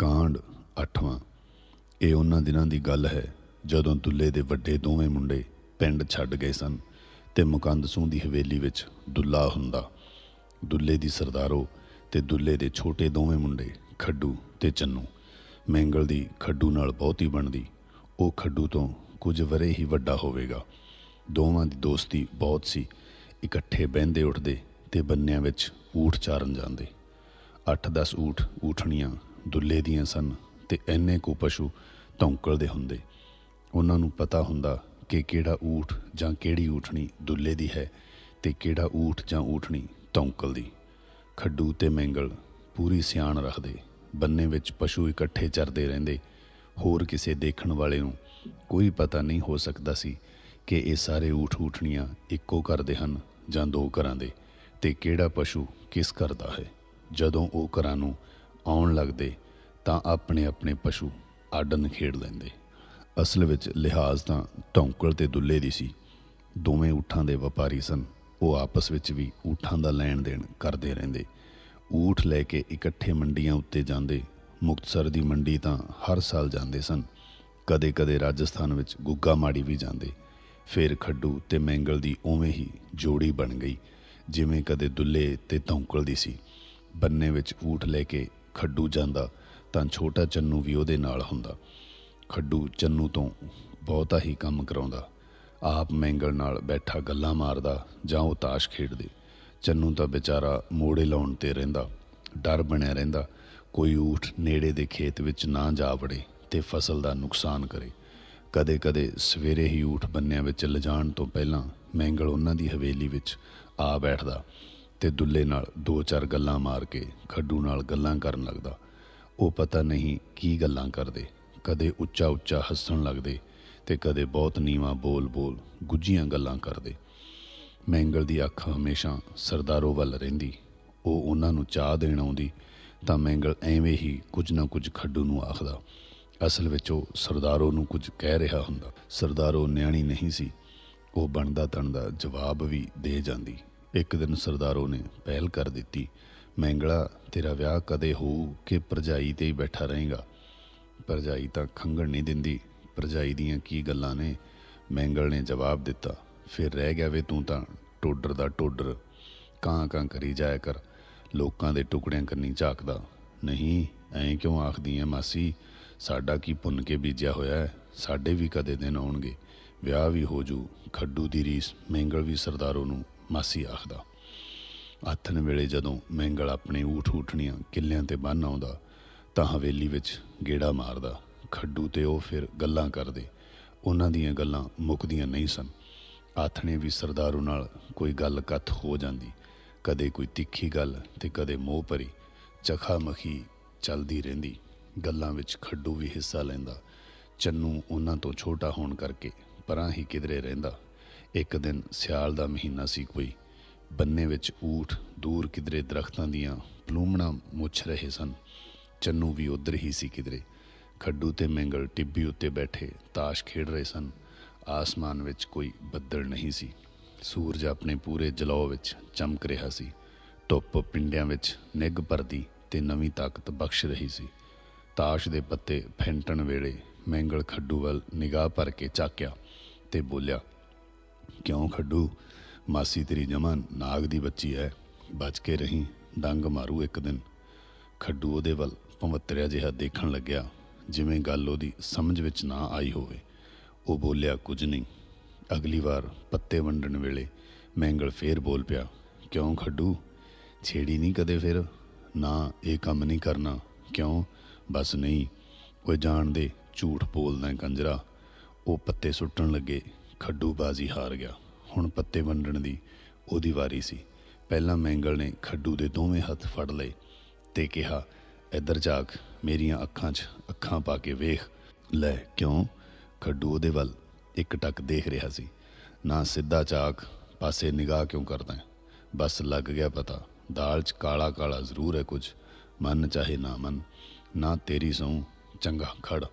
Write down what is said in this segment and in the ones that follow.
ਕਾਂਡ 8ਵਾਂ ਇਹ ਉਹਨਾਂ ਦਿਨਾਂ ਦੀ ਗੱਲ ਹੈ ਜਦੋਂ ਦੁੱਲੇ ਦੇ ਵੱਡੇ ਦੋਵੇਂ ਮੁੰਡੇ ਪਿੰਡ ਛੱਡ ਗਏ ਸਨ ਤੇ ਮੁਕੰਦਸੂ ਦੀ ਹਵੇਲੀ ਵਿੱਚ ਦੁੱਲਾ ਹੁੰਦਾ। ਦੁੱਲੇ ਦੀ ਸਰਦਾਰੋ ਤੇ ਦੁੱਲੇ ਦੇ ਛੋਟੇ ਦੋਵੇਂ ਮੁੰਡੇ ਖੱਡੂ ਤੇ ਚੰਨੂ। ਮੈਂਗਲ ਦੀ ਖੱਡੂ ਨਾਲ ਬਹੁਤੀ ਬਣਦੀ, ਉਹ ਖੱਡੂ ਤੋਂ ਕੁਝ ਵਰੇ ਹੀ ਵੱਡਾ ਹੋਵੇਗਾ। ਦੋਵਾਂ ਦੀ ਦੋਸਤੀ ਬਹੁਤ ਸੀ। ਇਕੱਠੇ ਬਹਿੰਦੇ ਉੱਠਦੇ ਤੇ ਬੰਨਿਆਂ ਵਿੱਚ ਊਠ ਚਾਰਨ ਜਾਂਦੇ। 8-10 ਊਠ ਊਠਣੀਆਂ ਦੁੱਲੇ ਦੀਆਂ ਸਨ ਤੇ ਐਨੇ ਕੋ ਪਸ਼ੂ ਧੌਂਕਲ ਦੇ ਹੁੰਦੇ। ਉਹਨਾਂ ਨੂੰ ਪਤਾ ਹੁੰਦਾ ਕਿ ਕਿਹੜਾ ਊਠ ਜਾਂ ਕਿਹੜੀ ਊਠਣੀ ਦੁੱਲੇ ਦੀ ਹੈ ਤੇ ਕਿਹੜਾ ਊਠ ਜਾਂ ਊਠਣੀ ਧੌਂਕਲ ਦੀ। ਖੱਡੂ ਤੇ ਮੈਂਗਲ ਪੂਰੀ ਸਿਆਣ ਰੱਖਦੇ, ਬੰਨੇ ਵਿੱਚ ਪਸ਼ੂ ਇਕੱਠੇ ਚਰਦੇ ਰਹਿੰਦੇ। ਹੋਰ ਕਿਸੇ ਦੇਖਣ ਵਾਲੇ ਨੂੰ ਕੋਈ ਪਤਾ ਨਹੀਂ ਹੋ ਸਕਦਾ ਸੀ ਕਿ ਇਹ ਸਾਰੇ ਊਠ ਊਠਣੀਆਂ ਇੱਕੋ ਘਰ ਦੇ ਹਨ ਜਾਂ ਦੋ ਘਰਾਂ ਦੇ ਤੇ ਕਿਹੜਾ ਪਸ਼ੂ ਕਿਸ ਘਰ ਦਾ ਹੈ। ਜਦੋਂ ਉਹ ਘਰਾਂ ਨੂੰ ਆਉਣ ਲੱਗਦੇ ਤਾਂ ਆਪਣੇ ਆਪਣੇ ਪਸ਼ੂ ਆਡਨ ਖੇਡ ਲੈਂਦੇ। ਅਸਲ ਵਿੱਚ ਲਿਹਾਜ਼ ਤਾਂ ਧੌਂਕਲ ਤੇ ਦੁੱਲੇ ਦੀ ਸੀ। ਦੋਵੇਂ ਊਠਾਂ ਦੇ ਵਪਾਰੀ ਸਨ। ਉਹ ਆਪਸ ਵਿੱਚ ਵੀ ਊਠਾਂ ਦਾ ਲੈਣ ਦੇਣ ਕਰਦੇ ਰਹਿੰਦੇ। ਊਠ ਲੈ ਕੇ ਇਕੱਠੇ ਮੰਡੀਆਂ ਉੱਤੇ ਜਾਂਦੇ। ਮੁਕਤਸਰ ਦੀ ਮੰਡੀ ਤਾਂ ਹਰ ਸਾਲ ਜਾਂਦੇ ਸਨ। ਕਦੇ-ਕਦੇ ਰਾਜਸਥਾਨ ਵਿੱਚ ਗੁੱਗਾ ਮਾੜੀ ਵੀ ਜਾਂਦੇ। ਫਿਰ ਖੱਡੂ ਤੇ ਮੈਂਗਲ ਦੀ ਉਵੇਂ ਹੀ ਜੋੜੀ ਬਣ ਗਈ। ਜਿਵੇਂ ਕਦੇ ਦੁੱਲੇ ਤੇ ਧੌਂਕਲ ਦੀ ਸੀ। ਬੰਨੇ ਵਿੱਚ ਊਠ ਲੈ ਕੇ ਖੱਡੂ ਜਾਂਦਾ ਤਾਂ ਛੋਟਾ ਚੰਨੂ ਵੀ ਉਹਦੇ ਨਾਲ ਹੁੰਦਾ। ਖੱਡੂ ਚੰਨੂ ਤੋਂ ਬਹੁਤਾ ਹੀ ਕੰਮ ਕਰਾਉਂਦਾ। ਆਪ ਮੈਂਗਲ ਨਾਲ ਬੈਠਾ ਗੱਲਾਂ ਮਾਰਦਾ ਜਾਂ ਉਹ ਤਾਸ਼ ਖੇਡਦੇ। ਚੰਨੂ ਤਾਂ ਵਿਚਾਰਾ ਮੋੜੇ ਲਾਉਣ ਤੇ ਰਹਿੰਦਾ, ਡਰ ਬਣਿਆ ਰਹਿੰਦਾ। ਕੋਈ ਊਠ ਨੇੜੇ ਦੇ ਖੇਤ ਵਿੱਚ ਨਾ ਜਾ ਵੜੇ ਤੇ ਫਸਲ ਦਾ ਨੁਕਸਾਨ ਕਰੇ। ਕਦੇ-ਕਦੇ ਸਵੇਰੇ ਹੀ ਊਠ ਬੰਨਿਆਂ ਵਿੱਚ ਲਿਜਾਣ ਤੋਂ ਪਹਿਲਾਂ ਮੈਂਗਲ ਉਹਨਾਂ ਦੀ ਹਵੇਲੀ ਵਿੱਚ ਆ ਬੈਠਦਾ। ਤੇ ਦੁੱਲੇ ਨਾਲ ਦੋ ਚਾਰ ਗੱਲਾਂ ਮਾਰ ਕੇ ਖੱਡੂ ਨਾਲ ਗੱਲਾਂ ਕਰਨ ਲੱਗਦਾ। ਉਹ ਪਤਾ ਨਹੀਂ ਕੀ ਗੱਲਾਂ ਕਰਦੇ। ਕਦੇ ਉੱਚਾ ਉੱਚਾ ਹੱਸਣ ਲੱਗਦੇ ਤੇ ਕਦੇ ਬਹੁਤ ਨੀਵਾਂ ਬੋਲ ਬੋਲ ਗੁੱਜੀਆਂ ਗੱਲਾਂ ਕਰਦੇ। ਮੈਂਗਲ ਦੀ ਅੱਖ ਹਮੇਸ਼ਾ ਸਰਦਾਰੋ ਵੱਲ ਰਹਿੰਦੀ। ਉਹ ਉਹਨਾਂ ਨੂੰ ਚਾਹ ਦੇਣ ਆਉਂਦੀ ਤਾਂ ਮੈਂਗਲ ਐਵੇਂ ਹੀ ਕੁਝ ਨਾ ਕੁਝ ਖੱਡੂ ਨੂੰ ਆਖਦਾ। ਅਸਲ ਵਿੱਚ ਉਹ ਸਰਦਾਰੋ ਨੂੰ ਕੁਝ ਕਹਿ ਰਿਹਾ ਹੁੰਦਾ। ਸਰਦਾਰੋ ਨਿਆਣੀ ਨਹੀਂ ਸੀ। ਉਹ ਬਣਦਾ ਤਣਦਾ ਜਵਾਬ ਵੀ ਦੇ ਜਾਂਦੀ। ਇੱਕ ਦਿਨ ਸਰਦਾਰੋ ਨੇ ਪਹਿਲ ਕਰ ਦਿੱਤੀ ਮੈਂਗਲਾ ਤੇਰਾ ਵਿਆਹ ਕਦੇ ਹੋਊ ਕਿ ਪਰਜਾਈ ਤੇ ਹੀ ਬੈਠਾ ਰਹੇਗਾ? ਪਰਜਾਈ ਤਾਂ ਖੰਗਣ ਨਹੀਂ ਦਿੰਦੀ ਪਰਜਾਈ ਦੀਆਂ ਕੀ ਗੱਲਾਂ ਨੇ? ਮੈਂਗਲ ਨੇ ਜਵਾਬ ਦਿੱਤਾ, ਫਿਰ ਰਹਿ ਗਿਆ ਵੇ ਤੂੰ ਤਾਂ, ਟੋਡਰ ਦਾ ਟੋਡਰ। ਕਾਂ ਕਾਂ ਕਰੀ ਜਾਇਆ ਕਰ, ਲੋਕਾਂ ਦੇ ਟੁਕੜਿਆਂ ਕੰਨੀ ਝਾਕਦਾ। ਨਹੀਂ, ਐਂ ਕਿਉਂ ਆਖਦੀ ਐ ਮਾਸੀ? ਸਾਡਾ ਕੀ ਪੁੰਨ ਕੇ ਬੀਜਿਆ ਹੋਇਆ ਹੈ ਸਾਡੇ ਵੀ ਕਦੇ ਦਿਨ ਆਉਣਗੇ। ਵਿਆਹ ਵੀ ਹੋ ਜੂ, ਖੱਡੂ ਦੀ ਰੀਸ ਮੈਂਗਲ ਵੀ ਸਰਦਾਰੋ ਨੂੰ ਮਾਸੀ ਆਖਦਾ, ਆਥਣ ਵੇਲੇ ਜਦੋਂ ਮੈਂਗਲ ਆਪਣੇ ਊਠ ਊਠਣੀਆਂ ਕਿੱਲਿਆਂ ਤੇ ਬੰਨ ਆਉਂਦਾ, ਤਾਂ ਹਵੇਲੀ ਵਿੱਚ ਗੇੜਾ ਮਾਰਦਾ। ਖੱਡੂ ਤੇ ਉਹ ਫਿਰ ਗੱਲਾਂ ਕਰਦੇ। ਉਹਨਾਂ ਦੀਆਂ ਗੱਲਾਂ ਮੁੱਕਦੀਆਂ ਨਹੀਂ ਸਨ। ਆਥਣੇ ਵੀ ਸਰਦਾਰੂ ਨਾਲ ਕੋਈ ਗੱਲ ਕੱਥ ਹੋ ਜਾਂਦੀ। ਕਦੇ ਕੋਈ ਤਿੱਖੀ ਗੱਲ ਤੇ ਕਦੇ ਮੋਹ ਭਰੀ। ਚਖਾ ਮਖੀ ਚੱਲਦੀ ਰਹਿੰਦੀ। ਗੱਲਾਂ ਵਿੱਚ ਖੱਡੂ ਵੀ ਹਿੱਸਾ ਲੈਂਦਾ। ਚੰਨੂ ਉਹਨਾਂ ਤੋਂ ਛੋਟਾ ਹੋਣ ਕਰਕੇ ਪਰਾਂ ਹੀ ਕਿਧਰੇ ਰਹਿੰਦਾ। ਇੱਕ ਦਿਨ ਸਿਆਲ ਦਾ ਮਹੀਨਾ ਸੀ ਕੋਈ। ਬੰਨੇ ਵਿੱਚ ਊਠ ਦੂਰ ਕਿਧਰੇ ਦਰਖਤਾਂ ਦੀਆਂ ਪਲੂਮਣਾ ਮੁੱਛ ਰਹੇ ਸਨ। ਚੰਨੂ ਵੀ ਉਧਰ ਹੀ ਸੀ ਕਿਧਰੇ। ਖੱਡੂ ਤੇ ਮੈਂਗਲ ਟਿੱਬੀ ਉੱਤੇ ਬੈਠੇ ਤਾਸ਼ ਖੇਡ ਰਹੇ ਸਨ। ਆਸਮਾਨ ਵਿੱਚ ਕੋਈ ਬੱਦਲ ਨਹੀਂ ਸੀ। ਸੂਰਜ ਆਪਣੇ ਪੂਰੇ ਜਲੌ ਵਿੱਚ ਚਮਕ ਰਿਹਾ ਸੀ। ਧੁੱਪ ਪਿੰਡਿਆਂ ਵਿੱਚ ਨਿੱਘ ਭਰਦੀ ਤੇ ਨਵੀਂ ਤਾਕਤ ਬਖਸ਼ ਰਹੀ ਸੀ। ਤਾਸ਼ ਦੇ ਪੱਤੇ ਫੈਂਟਣ ਵੇਲੇ ਮੈਂਗਲ ਖੱਡੂ ਵੱਲ ਨਿਗਾਹ ਭਰ ਕੇ ਚਾਕਿਆ ਤੇ ਬੋਲਿਆ ਕਿਉਂ ਖੱਡੂ? ਮਾਸੀ ਤੇਰੀ ਜਮਾਂ ਨਾਗ ਦੀ ਬੱਚੀ ਹੈ ਬਚ ਕੇ ਰਹੀਂ, ਡੰਗ ਮਾਰੂ ਇੱਕ ਦਿਨ। ਖੱਡੂ ਉਹਦੇ ਵੱਲ ਪਵਤਰਿਆ ਜਿਹਾ ਦੇਖਣ ਲੱਗਿਆ, ਜਿਵੇਂ ਗੱਲ ਉਹਦੀ ਸਮਝ ਵਿੱਚ ਨਾ ਆਈ ਹੋਵੇ। ਉਹ ਬੋਲਿਆ, ਕੁਝ ਨਹੀਂ। ਅਗਲੀ ਵਾਰ ਪੱਤੇ ਵੰਡਣ ਵੇਲੇ ਮੈਂਗਲ ਫੇਰ ਬੋਲ ਪਿਆ, ਕਿਉਂ ਖੱਡੂ? ਛੇੜੀ ਨਹੀਂ ਕਦੇ ਫਿਰ? ਨਾ, ਇਹ ਕੰਮ ਨਹੀਂ ਕਰਨਾ। ਕਿਉਂ? ਬਸ ਨਹੀਂ। ਕੋਈ ਜਾਣਦੇ ਝੂਠ ਬੋਲਦਾ ਕੰਜਰਾ। ਉਹ ਪੱਤੇ ਸੁੱਟਣ ਲੱਗੇ। ਖੱਡੂ ਬਾਜ਼ੀ ਹਾਰ ਗਿਆ। ਹੁਣ ਪੱਤੇ ਵੰਡਣ ਦੀ ਉਹਦੀ ਵਾਰੀ ਸੀ। ਪਹਿਲਾਂ ਮੈਂਗਲ ਨੇ ਖੱਡੂ ਦੇ ਦੋਵੇਂ ਹੱਥ ਫੜ ਲਏ ਤੇ ਕਿਹਾ, ਇੱਧਰ ਝਾਕ ਮੇਰੀਆਂ ਅੱਖਾਂ 'ਚ ਅੱਖਾਂ ਪਾ ਕੇ ਵੇਖ। ਲੈ, ਕਿਉਂ? ਖੱਡੂ ਉਹਦੇ ਵੱਲ ਇੱਕ ਟੱਕ ਦੇਖ ਰਿਹਾ ਸੀ। ਨਾ ਸਿੱਧਾ ਚਾਕ ਪਾਸੇ ਨਿਗਾਹ ਕਿਉਂ ਕਰਦਾ ਹੈ? ਬਸ ਲੱਗ ਗਿਆ ਪਤਾ, ਦਾਲ 'ਚ ਕਾਲਾ ਕਾਲਾ ਜ਼ਰੂਰ ਹੈ ਕੁਝ, ਮਨ ਚਾਹੇ ਨਾ ਮਨ। ਨਾ ਤੇਰੀ ਸਹੁੰ, ਚੰਗਾ ਖੜ।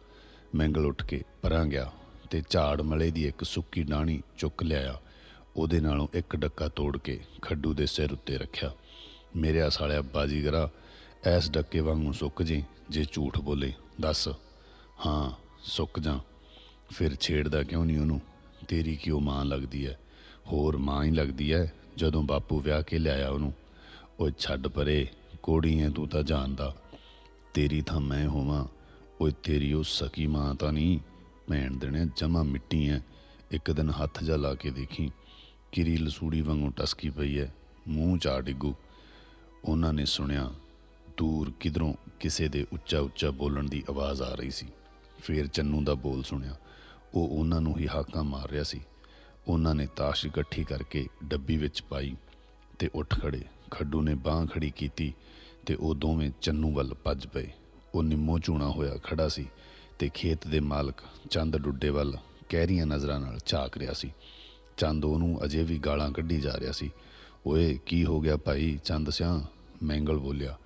ਮੈਂਗਲ ਉੱਠ ਕੇ ਪਰਾਂ ਗਿਆ। ਤੇ ਝਾੜ ਮਲੇ ਦੀ ਇੱਕ ਸੁੱਕੀ ਡਾਣੀ ਚੁੱਕ ਲਿਆਇਆ। ਉਹਦੇ ਨਾਲੋਂ ਇੱਕ ਡੱਕਾ ਤੋੜ ਕੇ ਖੱਡੂ ਦੇ ਸਿਰ ਉੱਤੇ ਰੱਖਿਆ। ਮੇਰੇ ਸਾਲਿਆ ਬਾਜੀਗਰਾ, ਐਸ ਡੱਕੇ ਵਾਂਗੂ ਸੁੱਕ ਜੇ ਜੇ ਝੂਠ ਬੋਲੇ, ਦੱਸ। ਹਾਂ, ਸੁੱਕ ਜਾ। ਫਿਰ ਛੇੜਦਾ ਕਿਉਂ ਨਹੀਂ ਉਹਨੂੰ? ਤੇਰੀ ਕਿਉਂ ਮਾਂ ਲੱਗਦੀ ਐ? ਹੋਰ ਮਾਂ ਹੀ ਲੱਗਦੀ ਐ ਜਦੋਂ ਬਾਪੂ ਵਿਆਹ ਕੇ ਲਿਆਇਆ ਉਹਨੂੰ। ਉਹ ਛੱਡ ਪਰੇ, ਕੋੜੀ ਐ ਤੂੰ ਤਾਂ ਜਾਣਦਾ। ਤੇਰੀ ਥਾਂ ਮੈਂ ਹੋਵਾਂ। ਓਏ ਤੇਰੀ ਉਹ ਸਕੀ ਮਾਂ ਤਾਂ ਨਹੀਂ। ਭੈਣ ਦੇਣੇ ਜਮਾ ਮਿੱਟੀ ਐ। ਇੱਕ ਦਿਨ ਹੱਥ ਜਾ ਲਾ ਕੇ ਦੇਖੀ, ਕਿਰੀ ਲਸੂੜੀ ਵਾਂਗੂ ਟਸਕੀ ਪਈ ਐ, ਮੂੰਹ ਚਾ ਡਿੱਗੂ। ਉਹਨਾਂ ਨੇ ਸੁਣਿਆ, ਦੂਰ ਕਿਧਰੋਂ ਕਿਸੇ ਦੇ ਉੱਚਾ ਉੱਚਾ ਬੋਲਣ ਦੀ ਆਵਾਜ਼ ਆ ਰਹੀ ਸੀ। ਫੇਰ ਚੰਨੂ ਦਾ ਬੋਲ ਸੁਣਿਆ, ਉਹ ਉਹਨਾਂ ਨੂੰ ਹੀ ਹਾਕਾਂ ਮਾਰ ਰਿਹਾ ਸੀ। ਉਹਨਾਂ ਨੇ ਤਾਸ਼ ਇਕੱਠੀ ਕਰਕੇ ਡੱਬੀ ਵਿੱਚ ਪਾਈ ਤੇ ਉੱਠ ਖੜੇ। ਖੱਡੂ ਨੇ ਬਾਹ ਖੜੀ ਕੀਤੀ ਤੇ ਉਹ ਦੋਵੇਂ ਚੰਨੂ ਵੱਲ ਭੱਜ ਪਏ। ਉਹ ਨਿੰਮੋ ਚੂਣਾ ਹੋਇਆ ਖੜਾ ਸੀ। ਤੇ ਖੇਤ ਦੇ ਮਾਲਕ ਚੰਦ ਡੁੱਡੇ ਵੱਲ ਕਹਿਰੀਆਂ ਨਜ਼ਰਾਂ ਨਾਲ ਝਾਕ ਰਿਹਾ ਸੀ। ਚੰਦ ਉਹਨੂੰ ਅਜੇ ਵੀ ਗਾਲਾਂ ਕੱਢੀ ਜਾ ਰਿਹਾ ਸੀ। ਓਏ, ਕੀ ਹੋ ਗਿਆ ਭਾਈ? ਚੰਦ ਸਿਆ, ਮੈਂਗਲ ਬੋਲਿਆ।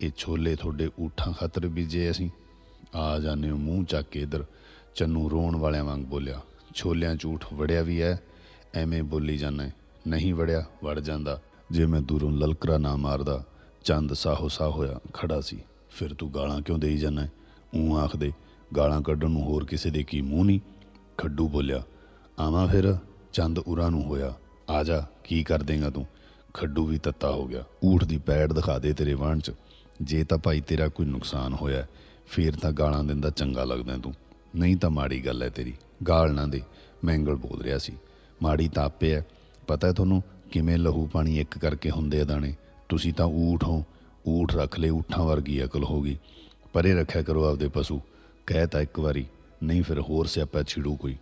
ਇਹ ਛੋਲੇ ਤੁਹਾਡੇ ਊਠਾਂ ਖਾਤਰ ਬੀਜੇ ਅਸੀਂ? ਆ ਜਾਣੇ ਹੋ, ਮੂੰਹ ਚੱਕ ਕੇ ਇਧਰ, ਚੰਨੂ ਰੋਣ ਵਾਲਿਆਂ ਵਾਂਗ ਬੋਲਿਆ। ਛੋਲਿਆਂ ਝੂਠ ਵੜਿਆ ਵੀ ਐ? ਐਵੇਂ ਬੋਲੀ ਜਾਂਦਾ ਨਹੀਂ ਵੜਿਆ, ਵੜ ਜਾਂਦਾ। ਜੇ ਮੈਂ ਦੂਰੋਂ ਲਲਕਰਾ ਨਾ ਮਾਰਦਾ, ਚੰਦ ਸਾਹੋ ਸਾਹ ਹੋਇਆ ਖੜਾ ਸੀ। ਫਿਰ ਤੂੰ ਗਾਲਾਂ ਕਿਉਂ ਦੇਈ ਜਾਂਦਾ ਉਹ ਆਖਦੇ ਗਾਲਾਂ ਕੱਢਣ ਨੂੰ ਹੋਰ ਕਿਸੇ ਦੇ ਕੀ ਮੂੰਹ ਨਹੀਂ। ਖੱਡੂ ਬੋਲਿਆ, ਆਵਾਂ ਫਿਰ, ਚੰਦ ਉਰਾਂ ਨੂੰ ਹੋਇਆ। ਆ ਜਾ, ਕੀ ਕਰ ਦੇਗਾ ਤੂੰ? ਖੱਡੂ ਵੀ ਤੱਤਾ ਹੋ ਗਿਆ, ਊਠ ਦੀ ਪੈੜ ਦਿਖਾ ਦੇ ਤੇਰੇ ਵਾਹਣ 'ਚ। ਜੇ ਤਾਂ ਭਾਈ ਤੇਰਾ ਕੋਈ ਨੁਕਸਾਨ ਹੋਇਆ, ਫੇਰ ਤਾਂ ਗਾਲਾਂ ਦਿੰਦਾ ਚੰਗਾ ਲੱਗਦਾ ਤੂੰ। ਨਹੀਂ ਤਾਂ ਮਾੜੀ ਗੱਲ ਹੈ ਤੇਰੀ, ਗਾਲ ਨਾ ਦੇ ਮੈਂਗਲ ਬੋਲ ਰਿਹਾ ਸੀ। ਮਾੜੀ ਤਾਂ ਆਪੇ ਹੈ ਪਤਾ ਹੈ ਤੁਹਾਨੂੰ ਕਿਵੇਂ ਲਹੂ ਪਾਣੀ ਇੱਕ ਕਰਕੇ ਹੁੰਦੇ ਆ ਦਾਣੇ? ਤੁਸੀਂ ਤਾਂ ਊਠ ਹੋ, ਊਠ ਰੱਖ ਲੈ, ਊਠਾਂ ਵਰਗੀ ਅਕਲ ਹੋਗੀ ਪਰੇ ਰੱਖਿਆ ਕਰੋ ਆਪਦੇ ਪਸ਼ੂ। ਕਹਿ ਤਾਂ ਇੱਕ ਵਾਰੀ, ਨਹੀਂ ਫਿਰ ਹੋਰ ਸਿਆਪਾ ਛਿੜੂ ਕੋਈ।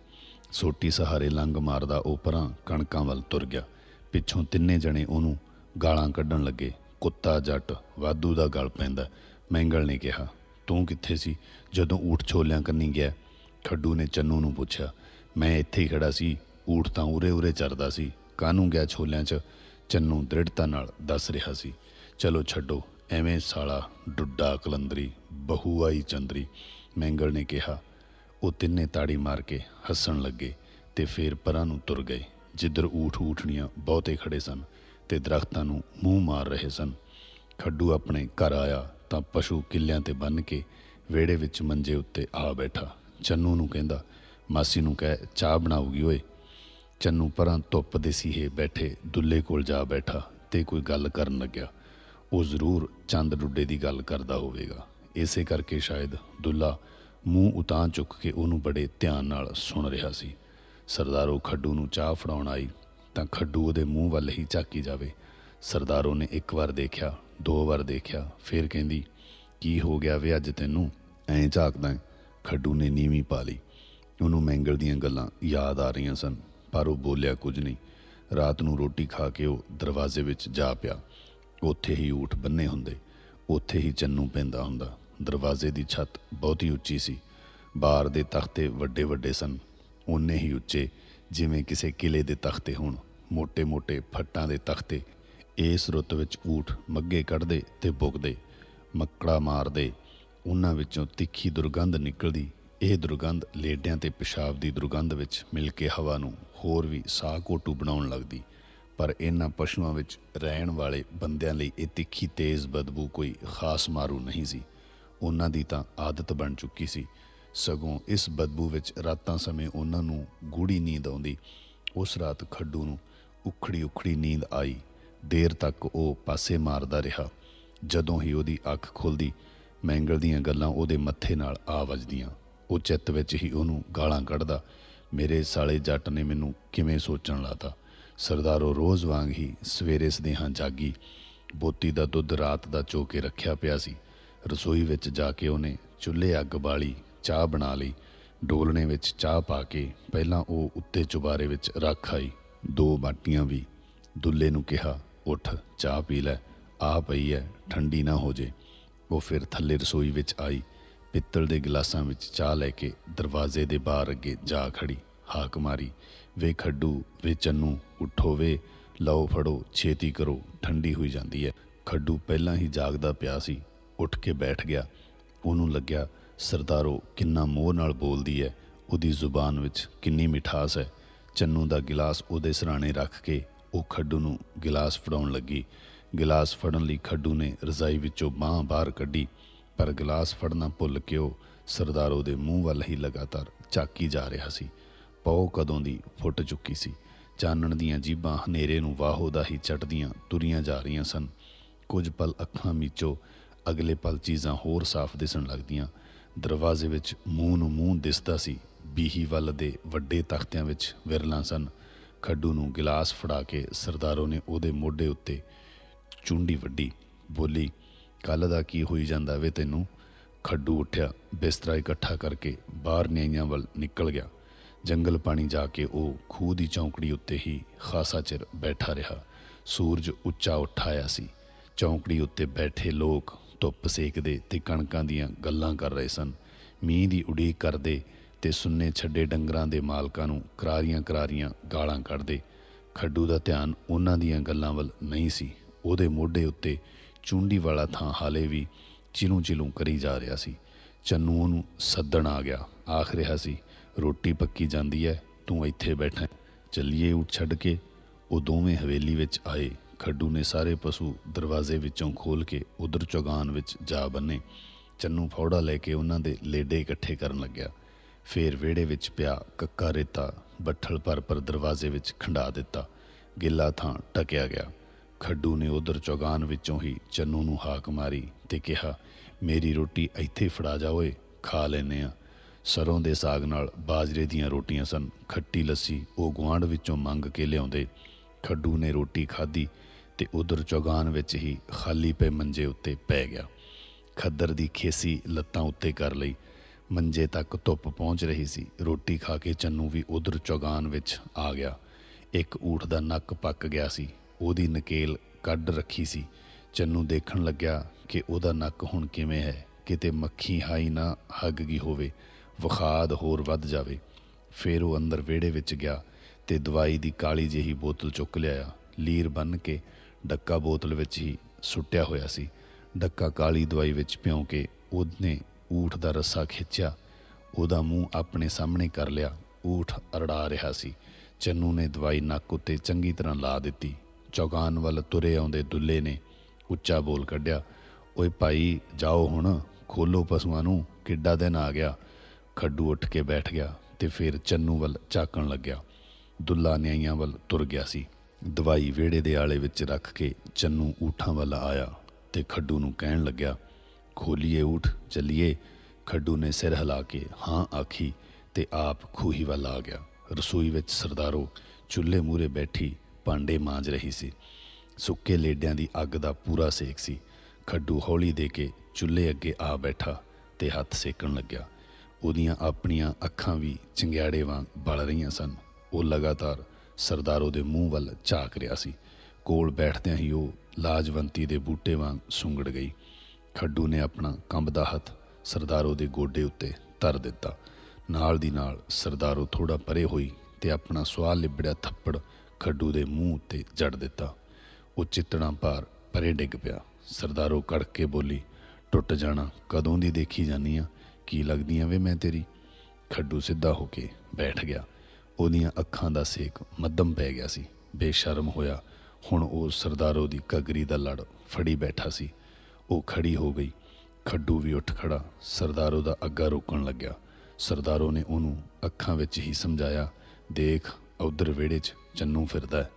ਸੋਟੀ ਸਹਾਰੇ ਲੰਗ ਮਾਰਦਾ ਉਹ ਪਰਾਂ ਕਣਕਾਂ ਵੱਲ ਤੁਰ ਗਿਆ। ਪਿੱਛੋਂ ਤਿੰਨੇ ਜਣੇ ਉਹਨੂੰ ਗਾਲਾਂ ਕੱਢਣ ਲੱਗੇ। ਕੁੱਤਾ, ਜੱਟ, ਵਾਧੂ ਦਾ ਗਲ ਪੈਂਦਾ। ਮੈਂਗਲ ਨੇ ਕਿਹਾ, ਤੂੰ ਕਿੱਥੇ ਸੀ ਜਦੋਂ ਊਠ ਛੋਲਿਆਂ ਕੰਨੀ ਗਿਆ? ਖੱਡੂ ਨੇ ਚੰਨੂ ਨੂੰ ਪੁੱਛਿਆ, ਮੈਂ ਇੱਥੇ ਹੀ ਖੜਾ ਸੀ, ਊਠ ਤਾਂ ਉਰੇ ਉਰੇ ਚਰਦਾ ਸੀ। ਕਾਹਨੂੰ ਗਿਆ ਛੋਲਿਆਂ 'ਚ? ਚੰਨੂ ਦ੍ਰਿੜਤਾ ਨਾਲ ਦੱਸ ਰਿਹਾ ਸੀ, ਚਲੋ ਛੱਡੋ, ਐਵੇਂ ਸਾਲਾ ਡੁੱਡਾ ਕਲੰਦਰੀ ਬਹੂ ਆਈ ਚੰਦਰੀ। ਮੈਂਗਲ ਨੇ ਕਿਹਾ। ਉਹ ਤਿੰਨੇ ਤਾੜੀ ਮਾਰ ਕੇ ਹੱਸਣ ਲੱਗੇ ਤੇ ਫੇਰ ਪਰਾਂ ਨੂੰ ਤੁਰ ਗਏ, ਜਿੱਧਰ ਊਠ ਊਠਣੀਆਂ ਬਹੁਤੇ ਖੜੇ ਸਨ ਤੇ ਦਰਖਤਾਂ ਨੂੰ ਮੂੰਹ ਮਾਰ ਰਹੇ ਸਨ। ਖੱਡੂ ਆਪਣੇ ਘਰ ਆਇਆ ਤਾਂ ਪਸ਼ੂ ਕਿੱਲਿਆਂ ਤੇ ਬੰਨ ਕੇ ਵਿਹੜੇ ਵਿੱਚ ਮੰਜੇ ਉੱਤੇ ਆ ਬੈਠਾ। ਚੰਨੂ ਨੂੰ ਕਹਿੰਦਾ, ਮਾਸੀ ਨੂੰ ਕਹਿ, ਚਾਹ ਬਣਾਉਗੀ ਓਏ। ਚੰਨੂ ਪਰਾਂ ਧੁੱਪ ਦੇ ਸੀਹੇ ਬੈਠੇ ਦੁੱਲੇ ਕੋਲ ਜਾ ਬੈਠਾ ਤੇ ਕੋਈ ਗੱਲ ਕਰਨ ਲੱਗਿਆ। ਉਹ ਜ਼ਰੂਰ ਚੰਦ ਡੁੱਡੇ ਦੀ ਗੱਲ ਕਰਦਾ ਹੋਵੇਗਾ। ਇਸੇ ਕਰਕੇ ਸ਼ਾਇਦ ਦੁੱਲਾ ਮੂੰਹ ਉਤਾਂ ਚੁੱਕ ਕੇ ਉਹਨੂੰ ਬੜੇ ਧਿਆਨ ਨਾਲ ਸੁਣ ਰਿਹਾ ਸੀ। ਸਰਦਾਰੋ ਖੱਡੂ ਨੂੰ ਚਾਹ ਫੜਾਉਣ ਆਈ ਤਾਂ ਖੱਡੂ ਉਹਦੇ ਮੂੰਹ ਵੱਲ ਹੀ ਝਾਕੀ ਜਾਵੇ। ਸਰਦਾਰੋ ਨੇ ਇੱਕ ਵਾਰ ਦੇਖਿਆ, ਦੋ ਵਾਰ ਦੇਖਿਆ, ਫਿਰ ਕਹਿੰਦੀ, ਕੀ ਹੋ ਗਿਆ ਵੇ ਅੱਜ ਤੈਨੂੰ? ਐਂ ਝਾਕਦਾ ਹੈ?" ਖੱਡੂ ਨੇ ਨੀਵੀਂ ਪਾ ਲਈ। ਉਹਨੂੰ ਮੈਂਗਲ ਦੀਆਂ ਗੱਲਾਂ ਯਾਦ ਆ ਰਹੀਆਂ ਸਨ, ਪਰ ਉਹ ਬੋਲਿਆ ਕੁਝ ਨਹੀਂ। ਰਾਤ ਨੂੰ ਰੋਟੀ ਖਾ ਕੇ ਉਹ ਦਰਵਾਜ਼ੇ ਵਿੱਚ ਜਾ ਪਿਆ। ਉੱਥੇ ਹੀ ਊਠ ਬੰਨੇ ਹੁੰਦੇ, ਉੱਥੇ ਹੀ ਚੰਨੂ ਪੈਂਦਾ ਹੁੰਦਾ। ਦਰਵਾਜ਼ੇ ਦੀ ਛੱਤ ਬਹੁਤ ਹੀ ਉੱਚੀ ਸੀ। ਬਾਹਰ ਦੇ ਤਖਤੇ ਵੱਡੇ ਵੱਡੇ ਸਨ। ਉਨੇ ਹੀ ਉੱਚੇ, ਜਿਵੇਂ ਕਿਸੇ ਕਿਲੇ ਦੇ ਤਖਤੇ ਹੋਣ। ਮੋٹے-ਮੋٹے ਫੱਟਾਂ ਦੇ ਤਖਤੇ। ਇਸ ਰੁੱਤ ਵਿੱਚ ਊਠ ਮੱਗੇ ਕੱਢਦੇ ਤੇ ਬੁਗਦੇ ਮੱਕੜਾ ਮਾਰਦੇ। ਉਹਨਾਂ ਵਿੱਚੋਂ ਤਿੱਖੀ ਦੁਰਗੰਧ ਨਿਕਲਦੀ। ਇਹ ਦੁਰਗੰਧ ਲੇਡਿਆਂ ਤੇ ਪਿਸ਼ਾਬ ਦੀ ਦੁਰਗੰਧ ਵਿੱਚ ਮਿਲ ਕੇ ਹਵਾ ਨੂੰ ਹੋਰ ਵੀ ਸਾਹ ਕੋਟੂ ਬਣਾਉਣ ਲੱਗਦੀ। ਪਰ ਇਹਨਾਂ ਪਸ਼ੂਆਂ ਵਿੱਚ ਰਹਿਣ ਵਾਲੇ ਬੰਦਿਆਂ ਲਈ ਇਹ ਤਿੱਖੀ ਤੇਜ਼ ਬਦਬੂ ਕੋਈ ਖਾਸ ਮਾਰੂ ਨਹੀਂ ਸੀ। ਉਹਨਾਂ ਦੀ ਤਾਂ ਆਦਤ ਬਣ ਚੁੱਕੀ ਸੀ। ਸਗੋਂ ਇਸ ਬਦਬੂ ਵਿੱਚ ਰਾਤਾਂ ਸਮੇਂ ਉਹਨਾਂ ਨੂੰ ਗੂੜੀ ਨੀਂਦ ਆਉਂਦੀ। ਉਸ ਰਾਤ ਖੱਡੂ ਨੂੰ ਉਖੜੀ ਉਖੜੀ ਨੀਂਦ ਆਈ। ਦੇਰ ਤੱਕ ਉਹ ਪਾਸੇ ਮਾਰਦਾ ਰਿਹਾ। ਜਦੋਂ ਹੀ ਉਹਦੀ ਅੱਖ ਖੁੱਲਦੀ ਮੈਂਗਲ ਦੀਆਂ ਗੱਲਾਂ ਉਹਦੇ ਮੱਥੇ ਨਾਲ ਆ ਵੱਜਦੀਆਂ। ਉਹ ਚਿੱਤ ਵਿੱਚ ਹੀ ਉਹਨੂੰ ਗਾਲਾਂ ਕੱਢਦਾ, ਮੇਰੇ ਸਾਲੇ ਜੱਟ ਨੇ ਮੈਨੂੰ ਕਿਵੇਂ ਸੋਚਣ ਲਾਤਾ? ਸਰਦਾਰੋ ਰੋਜ਼ ਵਾਂਗ ਹੀ ਸਵੇਰੇ ਸਦੇਹਾਂ ਜਾਗੀ। ਬੋਤੀ ਦਾ ਦੁੱਧ ਰਾਤ ਦਾ ਚੋ ਕੇ ਰੱਖਿਆ ਪਿਆ ਸੀ। ਰਸੋਈ ਵਿੱਚ ਜਾ ਕੇ ਉਹਨੇ ਚੁੱਲ੍ਹੇ ਅੱਗ ਬਾਲੀ, ਚਾਹ ਬਣਾ ਲਈ। ਡੋਲਣੇ ਵਿੱਚ ਚਾਹ ਪਾ ਕੇ ਪਹਿਲਾਂ ਉਹ ਉੱਤੇ ਚੁਬਾਰੇ ਵਿੱਚ ਰੱਖ ਆਈ। ਦੋ ਬਾਟੀਆਂ ਵੀ। ਦੁੱਲੇ ਨੂੰ ਕਿਹਾ, ਉੱਠ, ਚਾਹ ਪੀ ਲੈ। ਆ ਪਈ ਐ, ਠੰਡੀ ਨਾ ਹੋ ਜੇ। ਉਹ ਫਿਰ ਥੱਲੇ ਰਸੋਈ ਵਿੱਚ ਆਈ। ਪਿੱਤਲ ਦੇ ਗਲਾਸਾਂ ਵਿੱਚ ਚਾਹ ਲੈ ਕੇ ਦਰਵਾਜ਼ੇ ਦੇ ਬਾਹਰ ਅੱਗੇ ਜਾ ਖੜੀ, ਹਾਕ ਮਾਰੀ। ਵੇ ਖੱਡੂ, ਵੇ ਚੰਨੂ, ਉੱਠੋ ਵੇ। ਲਓ ਫੜੋ, ਛੇਤੀ ਕਰੋ, ਠੰਡੀ ਹੋਈ ਜਾਂਦੀ ਹੈ ਖੱਡੂ ਪਹਿਲਾਂ ਹੀ ਜਾਗਦਾ ਪਿਆ ਸੀ। ਉੱਠ ਕੇ ਬੈਠ ਗਿਆ। ਉਹਨੂੰ ਲੱਗਿਆ, ਸਰਦਾਰੋ, ਕਿੰਨਾ ਮੋਹ ਨਾਲ ਬੋਲਦੀ ਹੈ ਉਹਦੀ ਜ਼ੁਬਾਨ ਵਿੱਚ ਕਿੰਨੀ ਮਿਠਾਸ ਹੈ ਚੰਨੂ ਦਾ ਗਿਲਾਸ ਉਹਦੇ ਸਰਾਣੇ ਰੱਖ ਕੇ ਉਹ ਖੱਡੂ ਨੂੰ ਗਿਲਾਸ ਫੜਾਉਣ ਲੱਗੀ। ਗਿਲਾਸ ਫੜਨ ਲਈ ਖੱਡੂ ਨੇ ਰਜ਼ਾਈ ਵਿੱਚੋਂ ਬਾਹ ਬਾਹਰ ਕੱਢੀ, ਪਰ ਗਿਲਾਸ ਫੜਨਾ ਭੁੱਲ ਕੇ ਉਹ ਸਰਦਾਰੋ ਦੇ ਮੂੰਹ ਵੱਲ ਹੀ ਲਗਾਤਾਰ ਝਾਕੀ ਜਾ ਰਿਹਾ ਸੀ। ਪੌ ਕਦੋਂ ਦੀ ਫੁੱਟ ਚੁੱਕੀ ਸੀ। ਚਾਨਣ ਦੀਆਂ ਜੀਬਾਂ ਹਨੇਰੇ ਨੂੰ ਵਾਹੋ ਦਾ ਹੀ ਚਟਦੀਆਂ ਤੁਰੀਆਂ ਜਾ ਰਹੀਆਂ ਸਨ। ਕੁਝ ਪਲ ਅੱਖਾਂ ਮੀਚੋ ਅਗਲੇ ਪਲ ਚੀਜ਼ਾਂ ਹੋਰ ਸਾਫ਼ ਦਿਸਣ ਲੱਗਦੀਆਂ। ਦਰਵਾਜ਼ੇ ਵਿੱਚ ਮੂੰਹ ਨੂੰ ਮੂੰਹ ਦਿਸਦਾ ਸੀ। ਬੀਹੀ ਵੱਲ ਦੇ ਵੱਡੇ ਤਖਤਿਆਂ ਵਿੱਚ ਵਿਰਲਾਂ ਸਨ। ਖੱਡੂ ਨੂੰ ਗਿਲਾਸ ਫੜਾ ਕੇ ਸਰਦਾਰੋ ਨੇ ਉਹਦੇ ਮੋਢੇ ਉੱਤੇ ਚੁੰਡੀ ਵੱਡੀ ਬੋਲੀ ਕੱਲ ਦਾ ਕੀ ਹੋਈ ਜਾਂਦਾ ਵੇ ਤੈਨੂੰ? ਖੱਡੂ ਉੱਠਿਆ, ਬਿਸਤਰਾ ਇਕੱਠਾ ਕਰਕੇ ਬਾਹਰ ਨਿਆਈਆਂ ਵੱਲ ਨਿਕਲ ਗਿਆ। ਜੰਗਲ ਪਾਣੀ ਜਾ ਕੇ ਉਹ ਖੂਹ ਦੀ ਚੌਂਕੜੀ ਉੱਤੇ ਹੀ ਖਾਸਾ ਚਿਰ ਬੈਠਾ ਰਿਹਾ। ਸੂਰਜ ਉੱਚਾ ਉਠਾਇਆ ਸੀ। ਚੌਂਕੜੀ ਉੱਤੇ ਬੈਠੇ ਲੋਕ ਧੁੱਪ ਸੇਕਦੇ ਤੇ ਕਣਕਾਂ ਦੀਆਂ ਗੱਲਾਂ ਕਰ ਰਹੇ ਸਨ। ਮੀਂਹ ਦੀ ਉਡੀਕ ਕਰਦੇ ਤੇ ਸੁੰਨੇ ਛੱਡੇ ਡੰਗਰਾਂ ਦੇ ਮਾਲਕਾਂ ਨੂੰ ਕਰਾਰੀਆਂ ਕਰਾਰੀਆਂ ਗਾਲਾਂ ਕੱਢਦੇ। ਖੱਡੂ ਦਾ ਧਿਆਨ ਉਹਨਾਂ ਦੀਆਂ ਗੱਲਾਂ ਵੱਲ ਨਹੀਂ ਸੀ। ਉਹਦੇ ਮੋਢੇ ਉੱਤੇ ਚੁੰਡੀ ਵਾਲਾ ਥਾਂ ਹਾਲੇ ਵੀ ਚਿਲੂ ਚਿਲੂ ਕਰੀ ਜਾ ਰਿਹਾ ਸੀ। ਚੰਨੂ ਉਹਨੂੰ ਸੱਦਣ ਆ ਗਿਆ। ਆਖ ਰਿਹਾ ਸੀ, ਰੋਟੀ ਪੱਕੀ ਜਾਂਦੀ ਐ, ਤੂੰ ਇੱਥੇ ਬੈਠਾ ਚੱਲੀਏ ਉੱਠ ਛੱਡ ਕੇ। ਉਹ ਦੋਵੇਂ ਹਵੇਲੀ ਵਿੱਚ ਆਏ। ਖੱਡੂ ਨੇ ਸਾਰੇ ਪਸ਼ੂ ਦਰਵਾਜ਼ੇ ਵਿੱਚੋਂ ਖੋਲ ਕੇ ਉਧਰ ਚੌਗਾਨ ਵਿੱਚ ਜਾ ਬੰਨੇ। ਚੰਨੂ ਫੌੜਾ ਲੈ ਕੇ ਉਹਨਾਂ ਦੇ ਲੇਡੇ ਇਕੱਠੇ ਕਰਨ ਲੱਗਿਆ। ਫੇਰ ਵਿਹੜੇ ਵਿੱਚ ਪਿਆ ਕੱਕਾ ਰੇਤਾ, ਬੱਠਲ ਪਰ ਪਰ ਦਰਵਾਜ਼ੇ ਵਿੱਚ ਖੰਡਾ ਦਿੱਤਾ। ਗਿੱਲਾ ਥਾਂ ਟਕਿਆ ਗਿਆ। ਖੱਡੂ ਨੇ ਉਧਰ ਚੌਗਾਨ ਵਿੱਚੋਂ ਹੀ ਚੰਨੂ ਨੂੰ ਹਾਕ ਮਾਰੀ ਤੇ ਕਿਹਾ, ਮੇਰੀ ਰੋਟੀ ਇੱਥੇ ਫੜਾ ਜਾ ਓਏ, ਖਾ ਲੈਨੇ ਆ। ਸਰੋਂ ਦੇ ਸਾਗ ਨਾਲ ਬਾਜਰੇ ਦੀਆਂ ਰੋਟੀਆਂ ਸਨ। ਖੱਟੀ ਲੱਸੀ ਉਹ ਗੁਆਂਢ ਵਿੱਚੋਂ ਮੰਗ ਕੇ ਲਿਆਉਂਦੇ। ਖੱਡੂ ਨੇ ਰੋਟੀ ਖਾਧੀ। ਤੇ ਉਧਰ ਚੌਗਾਨ ਵਿੱਚ ਹੀ ਖਾਲੀ ਪਏ ਮੰਜੇ ਉੱਤੇ ਪੈ ਗਿਆ। ਖੱਦਰ ਦੀ ਖੇਸੀ ਲੱਤਾਂ ਉੱਤੇ ਕਰ ਲਈ। ਮੰਜੇ ਤੱਕ ਧੁੱਪ ਪਹੁੰਚ ਰਹੀ ਸੀ। ਰੋਟੀ ਖਾ ਕੇ ਚੰਨੂ ਵੀ ਉਧਰ ਚੌਗਾਨ ਵਿੱਚ ਆ ਗਿਆ। ਇੱਕ ਊਠ ਦਾ ਨੱਕ ਪੱਕ ਗਿਆ ਸੀ। ਉਹਦੀ ਨਕੇਲ ਕੱਢ ਰੱਖੀ ਸੀ। ਚੰਨੂ ਦੇਖਣ ਲੱਗਿਆ ਕਿ ਉਹਦਾ ਨੱਕ ਹੁਣ ਕਿਵੇਂ ਹੈ। ਕਿਤੇ ਮੱਖੀ ਹਾਈ ਨਾ ਹੱਗ ਗਈ ਹੋਵੇ। ਵਖਾਦ ਹੋਰ ਵੱਧ ਜਾਵੇ। ਫਿਰ ਉਹ ਅੰਦਰ ਵਿਹੜੇ ਵਿੱਚ ਗਿਆ ਤੇ ਦਵਾਈ ਦੀ ਕਾਲੀ ਜਿਹੀ ਬੋਤਲ ਚੁੱਕ ਲਿਆਇਆ। ਲੀਰ ਬੰਨ ਕੇ ਡੱਕਾ ਬੋਤਲ ਵਿੱਚ ਹੀ ਸੁੱਟਿਆ ਹੋਇਆ ਸੀ। ਡੱਕਾ ਕਾਲੀ ਦਵਾਈ ਵਿੱਚ ਭਿਉਂ ਕੇ ਉਹਨੇ ਊਠ ਦਾ ਰੱਸਾ ਖਿੱਚਿਆ। ਉਹਦਾ ਮੂੰਹ ਆਪਣੇ ਸਾਹਮਣੇ ਕਰ ਲਿਆ। ਊਠ ਅਰੜਾ ਰਿਹਾ ਸੀ। ਚੰਨੂ ਨੇ ਦਵਾਈ ਨੱਕ ਉੱਤੇ ਚੰਗੀ ਤਰ੍ਹਾਂ ਲਾ ਦਿੱਤੀ। ਚੌਗਾਨ ਵੱਲ ਤੁਰੇ ਆਉਂਦੇ ਦੁੱਲੇ ਨੇ ਉੱਚਾ ਬੋਲ ਕੱਢਿਆ, ਓਏ ਭਾਈ, ਜਾਓ ਹੁਣ, ਖੋਲੋ ਪਸ਼ੂਆਂ ਨੂੰ, ਕਿੱਡਾ ਦਿਨ ਆ ਗਿਆ। ਖੱਡੂ ਉੱਠ ਕੇ ਬੈਠ ਗਿਆ ਤੇ ਫਿਰ ਚੰਨੂ ਵੱਲ ਝਾਕਣ ਲੱਗਿਆ। ਦੁੱਲਾ ਨਿਆਈਆਂ ਵੱਲ ਤੁਰ ਗਿਆ ਸੀ। ਦਵਾਈ ਵਿਹੜੇ ਦੇ ਆਲੇ ਵਿੱਚ ਰੱਖ ਕੇ ਚੰਨੂ ਊਠਾਂ ਵੱਲ ਆਇਆ ਤੇ ਖੱਡੂ ਨੂੰ ਕਹਿਣ ਲੱਗਿਆ, ਖੋਲੀਏ ਊਠ, ਚੱਲੀਏ। ਖੱਡੂ ਨੇ ਸਿਰ ਹਿਲਾ ਕੇ ਹਾਂ ਆਖੀ ਤੇ ਆਪ ਖੂਹੀ ਵੱਲ ਆ ਗਿਆ। ਰਸੋਈ ਵਿੱਚ ਸਰਦਾਰੋ ਚੁੱਲ੍ਹੇ ਮੂਰੇ ਬੈਠੀ ਭਾਂਡੇ ਮਾਂਜ ਰਹੀ ਸੀ। ਸੁੱਕੇ ਲੇਡਿਆਂ ਦੀ ਅੱਗ ਦਾ ਪੂਰਾ ਸੇਕ ਸੀ। ਖੱਡੂ ਹੌਲੀ ਦੇ ਕੇ ਚੁੱਲ੍ਹੇ ਅੱਗੇ ਆ ਬੈਠਾ ਤੇ ਹੱਥ ਸੇਕਣ ਲੱਗਿਆ। ਉਹਦੀਆਂ ਆਪਣੀਆਂ ਅੱਖਾਂ ਵੀ ਚਿੰਗਿਆੜੇ ਵਾਂਗ ਬਲ ਰਹੀਆਂ ਸਨ। ਉਹ ਲਗਾਤਾਰ ਸਰਦਾਰੋ ਦੇ ਮੂੰਹ ਵੱਲ ਝਾਕ ਰਿਹਾ ਸੀ। ਕੋਲ ਬੈਠਦਿਆਂ ਹੀ ਉਹ ਲਾਜਵੰਤੀ ਦੇ ਬੂਟੇ ਵਾਂਗ ਸੁੰਗੜ ਗਈ। ਖੱਡੂ ਨੇ ਆਪਣਾ ਕੰਬਦਾ ਹੱਥ ਸਰਦਾਰੋ ਦੇ ਗੋਡੇ ਉੱਤੇ ਧਰ ਦਿੱਤਾ। ਨਾਲ ਦੀ ਨਾਲ ਸਰਦਾਰੋ ਥੋੜਾ ਪਰੇ ਹੋਈ ਤੇ ਆਪਣਾ ਸਵਾਲ ਲਿਬੜਿਆ ਥੱਪੜ ਖੱਡੂ ਦੇ ਮੂੰਹ ਉੱਤੇ ਜੜ ਦਿੱਤਾ। ਉਹ ਚਿੱਤਣਾ ਭਾਰ ਪਰੇ ਡਿੱਗ ਪਿਆ। ਸਰਦਾਰੋ ਕੜ ਕੇ ਬੋਲੀ, ਟੁੱਟ ਜਾਣਾ, ਕਦੋਂ ਦੀ ਦੇਖੀ ਜਾਨੀ ਆ? ਕੀ ਲੱਗਦੀਆਂ ਵੇ ਮੈਂ ਤੇਰੀ? ਖੱਡੂ ਸਿੱਧਾ ਹੋ ਕੇ ਬੈਠ ਗਿਆ। ਉਹਦੀਆਂ ਅੱਖਾਂ ਦਾ ਸੇਕ ਮੱਧਮ ਪੈ ਗਿਆ ਸੀ। ਬੇਸ਼ਰਮ ਹੋਇਆ। ਹੁਣ ਉਹ ਸਰਦਾਰੋ ਦੀ ਕਗਰੀ ਦਾ ਲੜ ਫੜੀ ਬੈਠਾ ਸੀ। ਉਹ ਖੜੀ ਹੋ ਗਈ। ਖੱਡੂ ਵੀ ਉੱਠ ਖੜਾ। ਸਰਦਾਰੋ ਦਾ ਅੱਗਾ ਰੋਕਣ ਲੱਗਿਆ। ਸਰਦਾਰੋ ਨੇ ਉਹਨੂੰ ਅੱਖਾਂ ਵਿੱਚ ਹੀ ਸਮਝਾਇਆ, ਦੇਖ, ਉਧਰ ਵਿਹੜੇ 'ਚ ਚੰਨੂ ਫਿਰਦਾ ਹੈ।